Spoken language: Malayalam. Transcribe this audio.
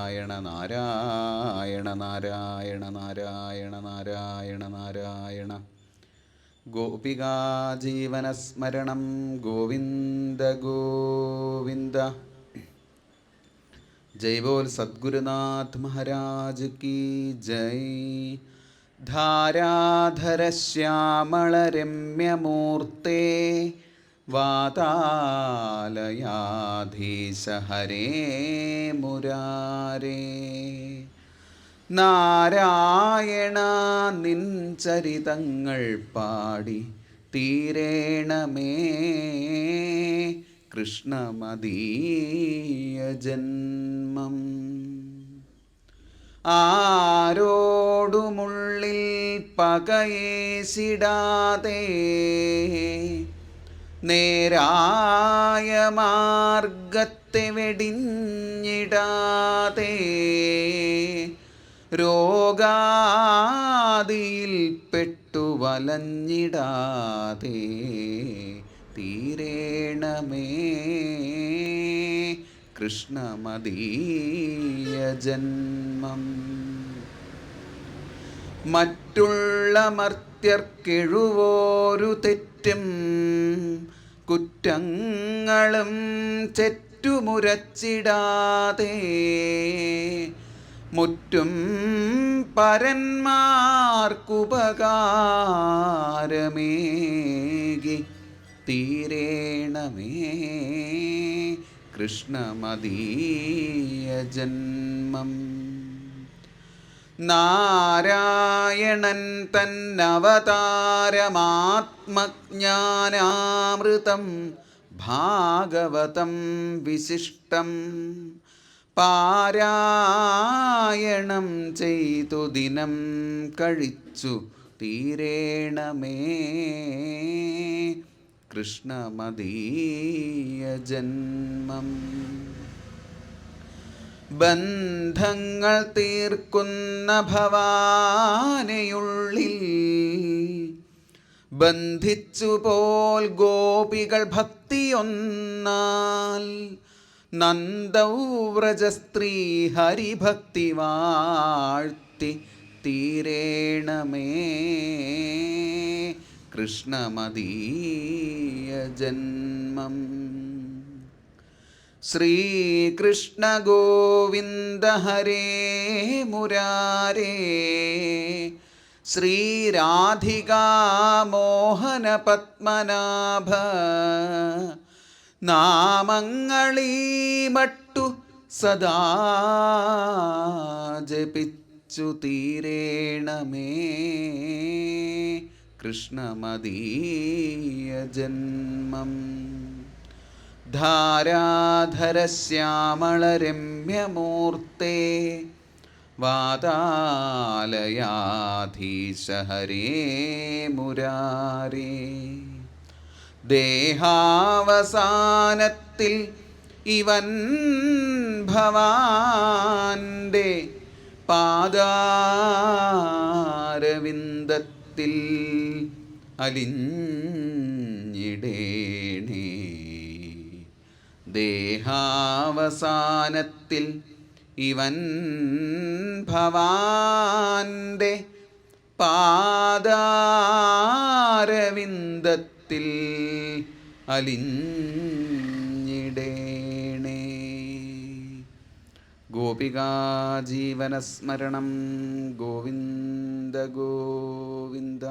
നാരായണ നാരായണ നാരായണ നാരായണ നാരായണ നാരായണ. ഗോപികാജീവനസ്മരണം ഗോവിന്ദ ഗോവിന്ദ. ജയ് ബോൽ സദ്ഗുരുനാഥ് മഹാരാജ് കീ ജയ്. ധാരാധര ശ്യാമള രമ്യമൂർത്തേ വാതാലയാധീശ ഹരേ മുരാരേ. നാരായണ നിൻ ചരിതങ്ങൾ പാടി തീരേണമേ കൃഷ്ണമദീയ ജന്മം. ആരോടുമുള്ളിൽ പകയേശിടാതെ നേരായ മാർഗത്തെ വെടിഞ്ഞിടാതെ രോഗാദിയിൽ പെട്ടു വലഞ്ഞിടാതെ തീരേണമേ. കൃഷ്ണമതീയ ജന്മം. മറ്റുള്ള മർത്യർക്കെഴുവോരു തെറ്റും കുറ്റങ്ങളും ചെറ്റുമുരച്ചിടാതെ മുറ്റും പരന്മാർക്കുപകാരമേകി തീരേണമേ. കൃഷ്ണമതീയ ജന്മം. നാരായണൻ തന്നവതാരമാത്മജ്ഞാനാമൃതം ഭാഗവതം വിശിഷ്ടം പാരായണം ചെയ്തു ദിനം കഴിച്ചു തീരേണമേ. കൃഷ്ണമദീയ ജന്മം. ബന്ധങ്ങൾ തീർക്കുന്ന ഭവാനയുള്ളിൽ ബന്ധിച്ചുപോൽ ഗോപികൾ ഭക്തിയൊന്നാൽ നന്ദൗവ്രജസ്ത്രീ ഹരിഭക്തി വാഴ്ത്തി തീരേണമേ. കൃഷ്ണമദീയ ജന്മം. ശ്രീകൃഷ്ണ ഗോവിന്ദ ഹരേ മുരാരേ. ശ്രീരാധികാമോഹന പത്മനാഭ. നാമങ്ങളീ മട്ടു സദാ ജപിച്ചു തീരേണമേ. കൃഷ്ണമദീയ ജന്മം. ധാരാധരശ്യാമളരമ്യമൂർത്തേ വാതാലയാധീശഹരേ മുരാരേ ദേഹാവസാനത്തിൽ ഇവൻ ഭവാന്റെ പാദാരവിന്ദത്തിൽ അലിഞ്ഞിടേണേ. ദേഹാവസാനത്തിൽ ഇവൻ ഭവാന്റെ പാദാരവിന്ദത്തിൽ അലിഞ്ഞിടേണേ. ഗോപികാജീവനസ്മരണം ഗോവിന്ദ ഗോവിന്ദ.